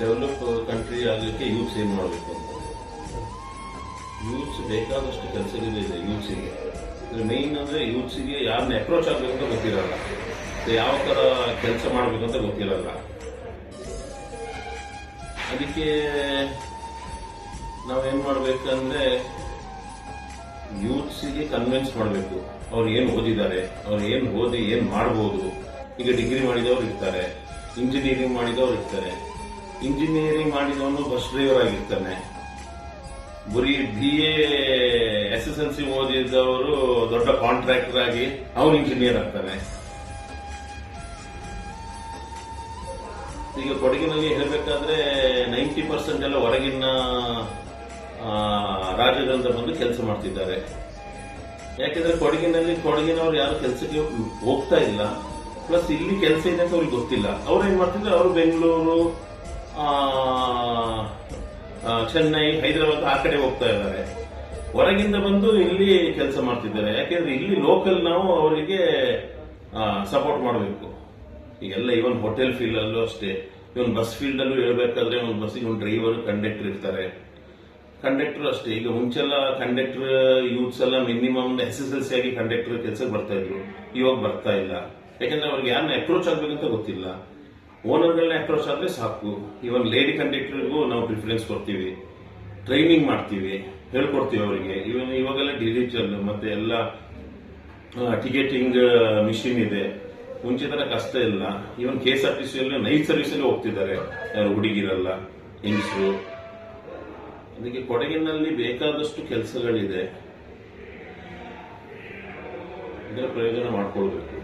Develop country ಆಗಲಿಕ್ಕೆ youths ಏನು ಮಾಡಬೇಕು ಅಂತ. ಯೂತ್ಸ್ ಬೇಕಾದಷ್ಟು ಕೆಲಸಗಳಿದೆ ಯೂತ್ಸಿಗೆ ಮೇಯ್ನ್ ಅಂದ್ರೆ ಯೂತ್ಸಿಗೆ ಯಾರನ್ನ ಅಪ್ರೋಚ್ ಆಗಬೇಕು ಅಂತ ಗೊತ್ತಿರಲ್ಲ. ಯಾವ ತರ ಕೆಲಸ ಅಂತ ಗೊತ್ತಿರಲ್ಲ. ಅದಕ್ಕೆ ನಾವೇನು ಮಾಡ್ಬೇಕಂದ್ರೆ ಯೂತ್ಸಿಗೆ ಕನ್ವಿನ್ಸ್ ಮಾಡಬೇಕು. ಅವ್ರು ಏನ್ ಓದಿದ್ದಾರೆ, ಅವ್ರು ಏನ್ ಓದಿ, ಏನ್ ಮಾಡ್ಬೋದು. ಈಗ ಡಿಗ್ರಿ ಮಾಡಿದವರು ಇರ್ತಾರೆ ಇಂಜಿನಿಯರಿಂಗ್ ಮಾಡಿದವರು ಇರ್ತಾರೆ. ಇಂಜಿನಿಯರಿಂಗ್ ಮಾಡಿದವನು ಬಸ್ ಡ್ರೈವರ್ ಆಗಿರ್ತಾನೆ. ಬರೀ B A S S L C ಓದಿದವರು ದೊಡ್ಡ ಕಾಂಟ್ರಾಕ್ಟರ್ ಆಗಿ ಅವನು ಇಂಜಿನಿಯರ್ ಆಗ್ತಾನೆ. ಈಗ ಕೊಡಗಿನಲ್ಲಿ ಹೇಳಬೇಕಾದ್ರೆ ನೈಂಟಿ ಪರ್ಸೆಂಟ್ ಎಲ್ಲ ಹೊರಗಿನ ರಾಜ್ಯದಿಂದ ಬಂದು ಕೆಲಸ ಮಾಡ್ತಿದ್ದಾರೆ. ಯಾಕೆಂದ್ರೆ ಕೊಡಗಿನಲ್ಲಿ, ಕೊಡಗಿನವ್ರು ಯಾರು ಕೆಲಸಕ್ಕೆ ಹೋಗ್ತಾ ಇಲ್ಲ. ಪ್ಲಸ್ ಇಲ್ಲಿ ಕೆಲಸ ಇದೆ ಅಂತ ಅವ್ರಿಗೆ ಗೊತ್ತಿಲ್ಲ. ಅವ್ರು ಏನ್ ಮಾಡ್ತಿದ್ರೆ ಅವರು ಬೆಂಗಳೂರು ಚೆನ್ನೈ, ಹೈದರಾಬಾದ್ ಆ ಕಡೆ ಹೋಗ್ತಾ ಇದ್ದಾರೆ. ಹೊರಗಿಂದ ಬಂದು ಇಲ್ಲಿ ಕೆಲಸ ಮಾಡ್ತಿದ್ದಾರೆ. ಯಾಕೆಂದ್ರೆ ಇಲ್ಲಿ ಲೋಕಲ್ ನಾವು ಅವರಿಗೆ ಸಪೋರ್ಟ್ ಮಾಡಬೇಕು. ಈಗೆಲ್ಲ ಇವನ್ ಹೋಟೆಲ್ ಫೀಲ್ಡ್ ಅಲ್ಲೂ ಅಷ್ಟೇ. ಇವನ್ ಬಸ್ ಫೀಲ್ಡ್ ಅಲ್ಲೂ ಹೇಳ್ಬೇಕಾದ್ರೆ ಒಂದು ಬಸ್ಸಿಗೆ ಒಂದು ಡ್ರೈವರ್ ಕಂಡಕ್ಟರ್ ಇರ್ತಾರೆ. ಕಂಡಕ್ಟರ್ ಅಷ್ಟೇ. ಈಗ ಮುಂಚೆಲ್ಲ ಕಂಡಕ್ಟರ್ ಯೂತ್ಸ್ ಎಲ್ಲ minimum S S L C ಆಗಿ ಕಂಡಕ್ಟರ್ ಕೆಲಸಕ್ಕೆ ಬರ್ತಾ ಇದ್ರು. ಇವಾಗ ಬರ್ತಾ ಇಲ್ಲ. ಯಾಕಂದ್ರೆ ಅವ್ರಿಗೆ ಯಾರನ್ನ ಅಪ್ರೋಚ್ ಆಗ್ಬೇಕಂತ ಗೊತ್ತಿಲ್ಲ. ಓನರ್ಗಳನ್ನ ಅಪ್ರೋಚ್ ಆದ್ರೆ ಸಾಕು. ಇವನ್ ಲೇಡಿ ಕಂಡಕ್ಟರ್ಗೂ ನಾವು ಪ್ರಿಫರೆನ್ಸ್ ಕೊಡ್ತೀವಿ. ಟ್ರೈನಿಂಗ್ ಮಾಡ್ತೀವಿ, ಹೇಳ್ಕೊಡ್ತೀವಿ ಅವರಿಗೆ. ಇವನ್ ಇವಾಗೆಲ್ಲ ಡಿಜಿಟಲ್ ಮತ್ತೆ ಎಲ್ಲ ಟಿಕೆಟಿಂಗ್ ಮಿಷಿನ್ ಇದೆ. ಮುಂಚೆ ತರ ಕಷ್ಟ ಇಲ್ಲ. Even K S R T C ಅಲ್ಲಿ ನೈಟ್ ಸರ್ವಿಸ್ ಅಲ್ಲಿ ಹೋಗ್ತಿದ್ದಾರೆ. ಹುಡುಗಿರಲ್ಲ, ಹೆಂಗಸರು. ಅದಕ್ಕೆ ಕೊಡಗಿನಲ್ಲಿ ಬೇಕಾದಷ್ಟು ಕೆಲಸಗಳಿದೆ. ಇದರ ಪ್ರಯೋಜನ ಮಾಡ್ಕೊಳ್ಬೇಕು.